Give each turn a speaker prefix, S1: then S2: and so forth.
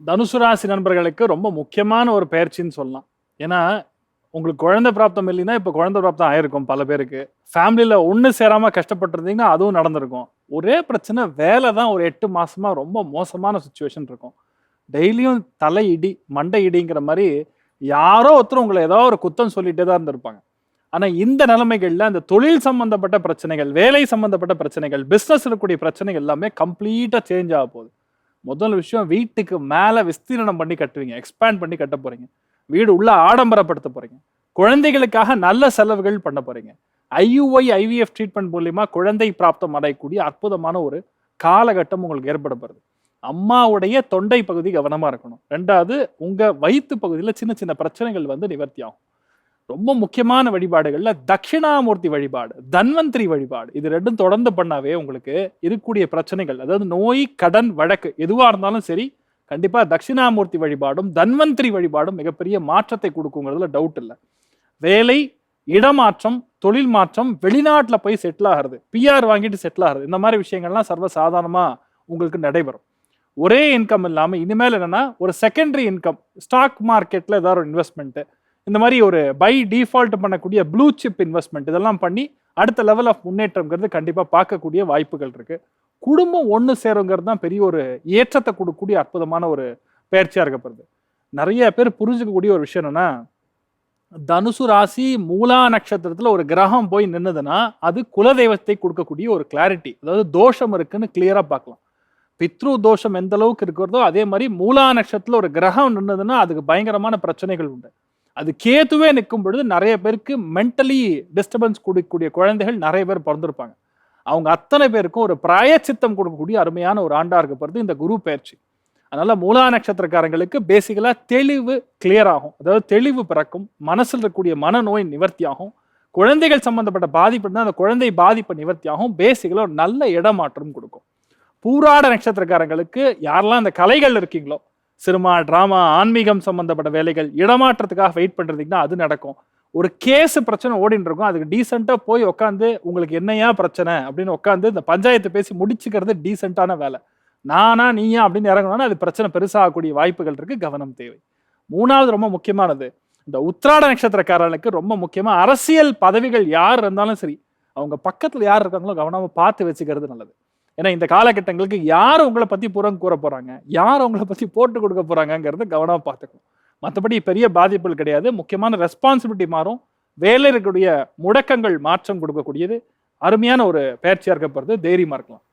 S1: தனுசு ராசி நண்பர்களுக்கு ரொம்ப முக்கியமான ஒரு பயிற்சின்னு சொல்லலாம். ஏன்னா உங்களுக்கு குழந்தை பிராப்தம் இல்லைன்னா இப்போ குழந்தை பிராப்தம் ஆயிருக்கும் பல பேருக்கு. ஃபேமிலியில் ஒன்று சேராமல் கஷ்டப்பட்டிருந்தீங்கன்னா அதுவும் நடந்திருக்கும். ஒரே பிரச்சனை வேலை தான் ஒரு எட்டு மாசமா ரொம்ப மோசமான சுச்சுவேஷன் இருக்கும். டெய்லியும் தலை இடி மண்டை இடிங்கிற மாதிரி யாரோ ஒருத்தர் உங்களை ஏதோ ஒரு குத்தம் சொல்லிட்டே தான் இருந்திருப்பாங்க. ஆனால் இந்த நிலைமைகளில் அந்த தொழில் சம்பந்தப்பட்ட பிரச்சனைகள் வேலை சம்பந்தப்பட்ட பிரச்சனைகள் பிஸ்னஸ் இருக்கக்கூடிய பிரச்சனைகள் எல்லாமே கம்ப்ளீட்டாக சேஞ்ச் ஆக போகுது. முதல் விஷயம் வீட்டுக்கு மேலே விஸ்தீரணம் பண்ணி கட்டுவீங்க எக்ஸ்பேண்ட் பண்ணி கட்ட போகிறீங்க வீடு உள்ள ஆடம்பரப்படுத்த போகிறீங்க குழந்தைகளுக்காக நல்ல செலவுகள் பண்ண போகிறீங்க ஐயுஒய் ஐவிஎஃப் ட்ரீட்மெண்ட் மூலிமா குழந்தை பிராப்தம் அடையக்கூடிய அற்புதமான ஒரு காலகட்டம் உங்களுக்கு ஏற்பட போகிறது அம்மாவுடைய தொண்டை பகுதி கவனமாக இருக்கணும். ரெண்டாவது உங்கள் வயிற்று பகுதியில் சின்ன சின்ன பிரச்சனைகள் வந்து நிவர்த்தி ஆகும். ரொம்ப முக்கியமான வழிபாடுகள்ல தட்சிணாமூர்த்தி வழிபாடு தன்வந்திரி வழிபாடு. இது ரெண்டும் தொடர்ந்து பண்ணாவே உங்களுக்கு இருக்கக்கூடிய பிரச்சனைகள் அதாவது நோய் கடன் வழக்கு எதுவாக இருந்தாலும் சரி கண்டிப்பா தட்சிணாமூர்த்தி வழிபாடும் தன்வந்திரி வழிபாடும் மிகப்பெரிய மாற்றத்தை கொடுக்குங்கிறதுல டவுட் இல்லை. வேலை இடமாற்றம் தொழில் மாற்றம் வெளிநாட்டில் போய் செட்டில் ஆகிறது பிஆர் வாங்கிட்டு செட்டில் ஆகிறது இந்த மாதிரி விஷயங்கள்லாம் சர்வ சாதாரணமாக உங்களுக்கு நடைபெறும். ஒரே இன்கம் இல்லாமல் இனிமேல் என்னென்னா ஒரு செகண்டரி இன்கம் ஸ்டாக் மார்க்கெட்டில் ஏதாவது ஒரு இன்வெஸ்ட்மெண்ட்டு இந்த மாதிரி ஒரு பை டிஃபால்ட் பண்ணக்கூடிய ப்ளூ சிப் இன்வெஸ்ட்மெண்ட் இதெல்லாம் பண்ணி அடுத்த லெவல் ஆஃப் முன்னேற்றம்ங்கிறது கண்டிப்பாக பார்க்கக்கூடிய வாய்ப்புகள் இருக்குது குடும்பம் ஒன்று சேருங்கிறது தான் பெரிய ஒரு ஏற்றத்தை கொடுக்கக்கூடிய அற்புதமான ஒரு பயிற்சியாக இருக்கப்படுது. நிறைய பேர் புரிஞ்சுக்கக்கூடிய ஒரு விஷயம் என்னென்னா தனுசு ராசி மூலா நட்சத்திரத்தில் ஒரு கிரகம் போய் நின்னுதுன்னா அது குலதெய்வத்தை கொடுக்கக்கூடிய ஒரு கிளாரிட்டி அதாவது தோஷம் இருக்குன்னு கிளியராக பார்க்கலாம். பித்ரு தோஷம் எந்த அளவுக்கு இருக்கிறதோ அதே மாதிரி மூலா நட்சத்திரத்தில் ஒரு கிரகம் நின்னதுன்னா அதுக்கு பயங்கரமான பிரச்சனைகள் உண்டு. அது கேத்துவே நிற்கும் பொழுது நிறைய பேருக்கு மென்டலி டிஸ்டர்பன்ஸ் கொடுக்கக்கூடிய குழந்தைகள் நிறைய பேர் பிறந்திருப்பாங்க. அவங்க அத்தனை பேருக்கும் ஒரு பிராயச்சித்தம் கொடுக்கக்கூடிய அருமையான ஒரு ஆண்டாக இருக்க போகிறது இந்த குரு பயிற்சி. அதனால் மூலா நட்சத்திரக்காரங்களுக்கு பேசிக்கலாக தெளிவு கிளியர் ஆகும். அதாவது தெளிவு பிறக்கும் மனசில் இருக்கக்கூடிய மனநோய் நிவர்த்தி ஆகும் குழந்தைகள் சம்பந்தப்பட்ட பாதிப்பு இருந்தால் அந்த குழந்தை பாதிப்பு நிவர்த்தி ஆகும் ஒரு நல்ல இடமாற்றம் கொடுக்கும். பூராட நட்சத்திரக்காரங்களுக்கு யாரெல்லாம் அந்த கலைகள் இருக்கீங்களோ சினிமா ட்ராமா ஆன்மீகம் சம்மந்தப்பட்ட வேலைகள் இடமாற்றத்துக்காக வெயிட் பண்ணுறதுக்குன்னா அது நடக்கும். ஒரு கேஸ் பிரச்சனை ஓடிட்டு இருக்கும் அதுக்கு டீசெண்டாக போய் உட்காந்து உங்களுக்கு என்னையா பிரச்சனை அப்படின்னு உட்காந்து இந்த பஞ்சாயத்து பேசி முடிச்சுக்கிறது டீசெண்டான வேலை. நானா நீயா அப்படின்னு இறங்கணும்னா அது பிரச்சனை பெருசாகக்கூடிய வாய்ப்புகள் இருக்குது கவனம் தேவை. மூணாவது ரொம்ப முக்கியமானது இந்த உத்ராட நட்சத்திரக்காரர்களுக்கு ரொம்ப முக்கியமாக அரசியல் பதவிகள் யார் இருந்தாலும் சரி அவங்க பக்கத்தில் யார் இருக்காங்களோ கவனமாக பார்த்து வச்சுக்கிறது நல்லது. ஏன்னா இந்த காலகட்டங்களுக்கு யார் உங்களை பற்றி புறம் கூற போகிறாங்க யார் உங்களை பற்றி போட்டு கொடுக்க போகிறாங்கங்கிறது கவனமாக பார்த்துக்கணும். மற்றபடி பெரிய பாதிப்புகள் கிடையாது. முக்கியமான ரெஸ்பான்சிபிலிட்டி மாறும். வேலை இருக்கக்கூடிய முடக்கங்கள் மாற்றம் கொடுக்கக்கூடியது. அருமையான ஒரு பயிற்சியாக இருக்கப்படுறது தைரியமாக இருக்கலாம்.